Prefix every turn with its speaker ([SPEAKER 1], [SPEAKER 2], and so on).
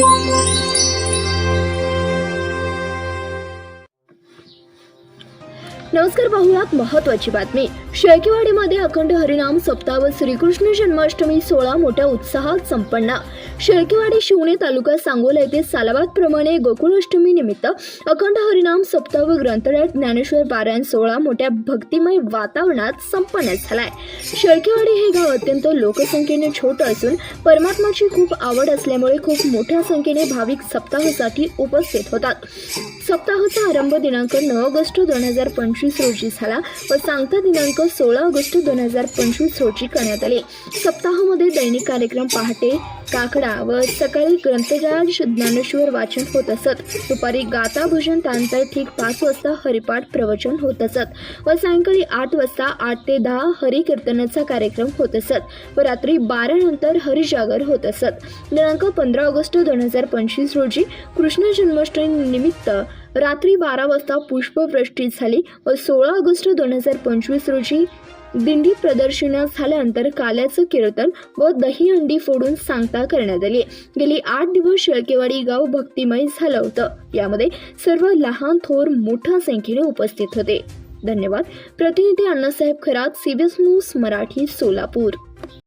[SPEAKER 1] 我们。नमस्कार पाहुयात महत्वाची बातमी. शेळकेवाडीमध्ये अखंड हरिनाम सप्ताह व श्रीकृष्ण जन्माष्टमी सोहळा मोठ्या उत्साहात संपन्न. शेळकेवाडी शिवणे तालुका सांगोला येथे सालाबाद प्रमाणे गोकुळाष्टमी निमित्त अखंड हरिनाम सप्ताह व ग्रंथालयात ज्ञानेश्वर पारायण सोहळा मोठ्या भक्तिमय वातावरणात संपन्न झालाय. शेळकेवाडी हे गाव अत्यंत लोकसंख्येने छोटं असून परमात्माची खूप आवड असल्यामुळे खूप मोठ्या संख्येने भाविक सप्ताहासाठी उपस्थित होतात. सप्ताहाचा आरंभ दिनांक नऊ ऑगस्ट दोन हजार पंचवीस रोजी झाला व सांगता दिनांक सोळा ऑगस्ट दोन हजार पंचवीस रोजी करण्यात आले. सप्ताहामध्ये दैनिक कार्यक्रम पहाटे काकडा व सकाळी ग्रंथराज ज्ञानेश्वर वाचन होत असत. दुपारी गाता भजन त्यानंतर ठीक पाच वाजता हरिपाठ प्रवचन होत असत व सायंकाळी आठ वाजता आठ ते दहा हरिकीर्तनाचा कार्यक्रम होत असत व रात्री बारा नंतर हरिजागर होत असत. दिनांक पंधरा ऑगस्ट दोन हजार पंचवीस रोजी कृष्ण जन्माष्टमी निमित्त रात्री बारा वाजता पुष्पवृष्टी झाली व सोळा ऑगस्ट दोन हजार पंचवीस रोजी दिंडी प्रदर्शना झाल्यानंतर काल्याचं कीर्तन व दही अंडी फोडून सांगता करण्यात आली. गेली आठ दिवस शेळकेवाडी गाव भक्तिमय झालं होतं. यामध्ये सर्व लहान थोर मोठ्या संख्येने उपस्थित होते. धन्यवाद. प्रतिनिधी अण्णासाहेब खरात सीबीएस न्यूज मराठी सोलापूर.